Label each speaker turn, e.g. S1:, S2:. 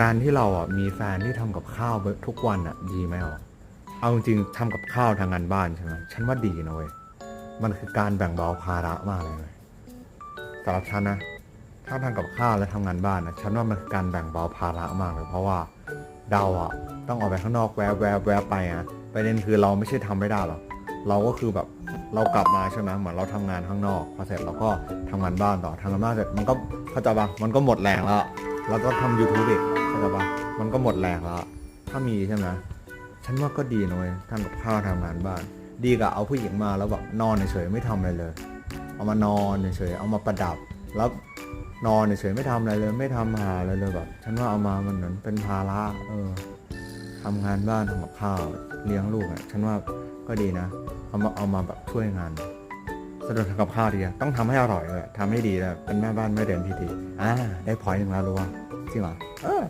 S1: การที่เราอะมีแฟนที่ทำกับข้าวทุกวันอะ ดีไหมอะเอาจริงๆทำกับข้าวทางงานบ้านใช่ไหมฉันว่าดีนะเว้ยมันคือการแบ่งเบาภาระมากเลยสำหรับฉันนะถ้าทำกับข้าวและทำงานบ้านนะฉันว่ามันคือการแบ่งเบาภาระมากเลย เพราะว่าเราอะต้องออกไปข้างนอกแวบแวบแวบไปอะประเด็นคือเราไม่ใช่ทำไม่ได้หรอกเราก็คือแบบเรากลับมาใช่ไหมเหมือนเราทำงานข้างนอกพอเสร็จเราก็ทำงานบ้านต่อทำงานบ้านเสร็จมันก็เข้าใจปะมันก็หมดแรงแล้ว แล้วก็ทำ YouTube อีก ข้าใจปะมันก็หมดแรงแล้ว ถ้ามีใช่ไหมฉันว่าก็ดีนะเว้ยทำกับข้าวทำงานบ้านดีกว่าเอาผู้หญิงมาแล้วแบบนอนเฉยไม่ทำอะไรเลย เอามานอนเฉยเอามาประดับ แล้วนอนเฉยไม่ทำอะไรเลย ไม่ทำหาอะไรเลยแบบฉันว่าเอามามันเหมือนเป็นภาระเออทำงานบ้านทำกับข้าวเลี้ยงลูกอะฉันว่าก็ดีนะ เอามาเอามาแบบช่วยงานสะดวกทำกับข้าวดีอะต้องทำให้อร่อยเลยทำให้ดีเลยเป็นแม่บ้านไม่เรียนที่ดีอ่าได้พอยต์หนึ่งแล้วรู้ว่าจริงเหรอเออ